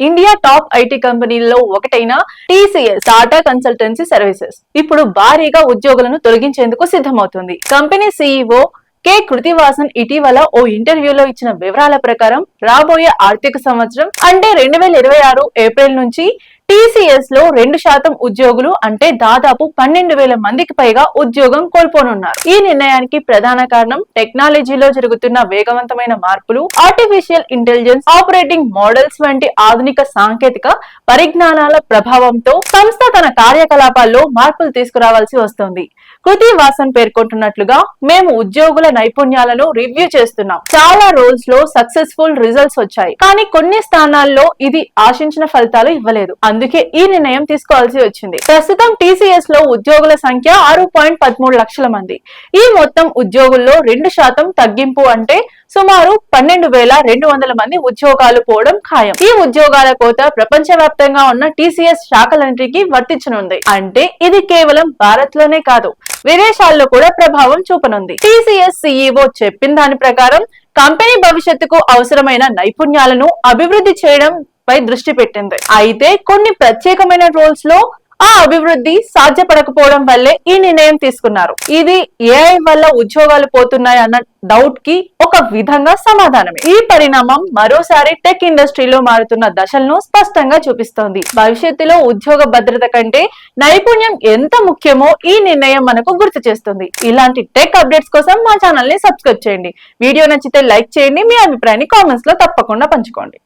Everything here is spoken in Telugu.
ఇండియా టాప్ ఐటీ కంపెనీల్లో ఒకటైన టీసీఎస్ టాటా కన్సల్టెన్సీ సర్వీసెస్ ఇప్పుడు భారీగా ఉద్యోగులను తొలగించేందుకు సిద్ధమవుతుంది. Company CEO K. కృతివాసన్ ఇటీవల ఓ ఇంటర్వ్యూలో ఇచ్చిన వివరాల ప్రకారం రాబోయే ఆర్థిక సంవత్సరం అంటే రెండు వేల ఇరవై ఆరు ఏప్రిల్ నుంచి టీసీఎస్లో రెండు శాతం ఉద్యోగులు అంటే దాదాపు పన్నెండు వేల మందికి పైగా ఉద్యోగం కోల్పోనున్నారు. ఈ నిర్ణయానికి ప్రధాన కారణం టెక్నాలజీలో జరుగుతున్న వేగవంతమైన మార్పులు ఆర్టిఫిషియల్ ఇంటెలిజెన్స్ ఆపరేటింగ్ మోడల్స్ వంటి ఆధునిక సాంకేతిక పరిజ్ఞానాల ప్రభావంతో సంస్థ తన కార్యకలాపాల్లో మార్పులు తీసుకురావాల్సి వస్తోంది. కృతి వాసన్ పేర్కొంటున్నట్లుగా మేము ఉద్యోగుల నైపుణ్యాలను రివ్యూ చేస్తున్నాం. చాలా రోల్స్లో సక్సెస్ఫుల్ రిజల్ట్స్ వచ్చాయి. కానీ కొన్ని స్థానాల్లో ఇది ఆశించిన ఫలితాలు ఇవ్వలేదు. అందుకే ఈ నిర్ణయం తీసుకోవాల్సి వచ్చింది. ప్రస్తుతం టీసీఎస్లో ఉద్యోగుల సంఖ్య ఆరు పాయింట్ పదమూడు లక్షల మంది. ఈ మొత్తం ఉద్యోగుల్లో రెండు శాతం తగ్గింపు అంటే సుమారు పన్నెండు వేల రెండు వందల మంది ఉద్యోగాలు పోవడం ఖాయం. ఈ ఉద్యోగాల కోత ప్రపంచవ్యాప్తంగా ఉన్న టీసీఎస్ శాఖలన్నిటికీ వర్తించనుంది. అంటే ఇది కేవలం భారత్లోనే కాదు విదేశాల్లో కూడా ప్రభావం చూపనుంది. టీసీఎస్ సిఇఓ చెప్పిన దాని ప్రకారం కంపెనీ భవిష్యత్తుకు అవసరమైన నైపుణ్యాలను అభివృద్ధి చేయడం పై దృష్టి పెట్టింది. అయితే కొన్ని ప్రత్యేకమైన రోల్స్లో ఆ అభివృద్ధి సాధ్యపడకపోవడం వల్లే ఈ నిర్ణయం తీసుకున్నారు. ఇది ఏఐ వల్ల ఉద్యోగాలు పోతున్నాయి అన్న డౌట్కి ఒక విధంగా సమాధానమే. ఈ పరిణామం మరోసారి టెక్ ఇండస్ట్రీలో మారుతున్న దశలను స్పష్టంగా చూపిస్తోంది. భవిష్యత్తులో ఉద్యోగ భద్రత కంటే నైపుణ్యం ఎంత ముఖ్యమో ఈ నిర్ణయం మనకు గుర్తు చేస్తుంది. ఇలాంటి టెక్ అప్డేట్స్ కోసం మా ఛానల్ని సబ్స్క్రైబ్ చేయండి. వీడియో నచ్చితే లైక్ చేయండి. మీ అభిప్రాయాన్ని కామెంట్స్లో తప్పకుండా పంచుకోండి.